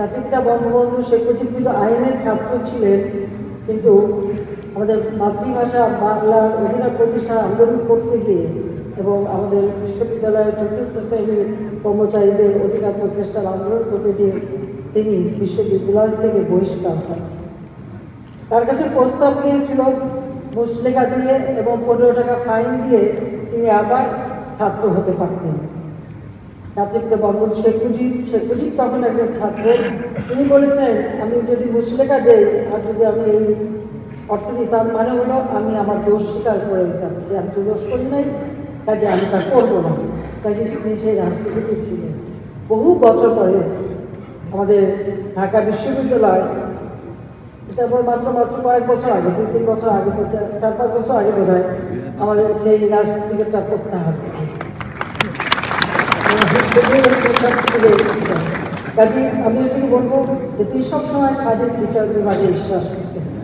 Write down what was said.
জাতিপিতা বঙ্গবন্ধু শেখ মুজিব কিন্তু আইনের ছাত্র ছিলেন, কিন্তু আমাদের মাতৃভাষা বাংলা অধিকার প্রতিষ্ঠার আন্দোলন করতে গিয়ে এবং আমাদের বিশ্ববিদ্যালয়ের চতুর্থ শ্রেণির কর্মচারীদের অধিকার প্রতিষ্ঠার আন্দোলন করতে গিয়ে তিনি বিশ্ববিদ্যালয় থেকে বহিষ্কার হন। তার কাছে প্রস্তাব নিয়েছিল মুসলেখা দিয়ে এবং পনেরো টাকা ফাইন দিয়ে তিনি আবার ছাত্র হতে পারতেন। ছাত্রীকে বঙ্গবন্ধু শেখ মুজিব শেখ মুজিব তখন একজন ছাত্র তিনি বলেছেন, আমি যদি মুসলেখা দেই, আর যদি আমি এই অর্থ তার মানে হলো আমি আমার দোষ স্বীকার করে যাচ্ছি আমি তো দোষ করি নাই, কাজে আমি তা করব না। কাজে তিনি সেই রাষ্ট্রপতি ছিলেন। বহু বছর পরে আমাদের ঢাকা বিশ্ববিদ্যালয়, এটা মাত্র মাত্র কয়েক বছর আগে, দুই, তিন বছর আগে, চার, পাঁচ বছর আগে বোধ হয় আমাদের সেই রাজনীতিটা প্রত্যাহার করে। কাজে আমি এটুকু বলব যে তুই সবসময় স্বাধীন বিচার বিভাগে বিশ্বাস করতেন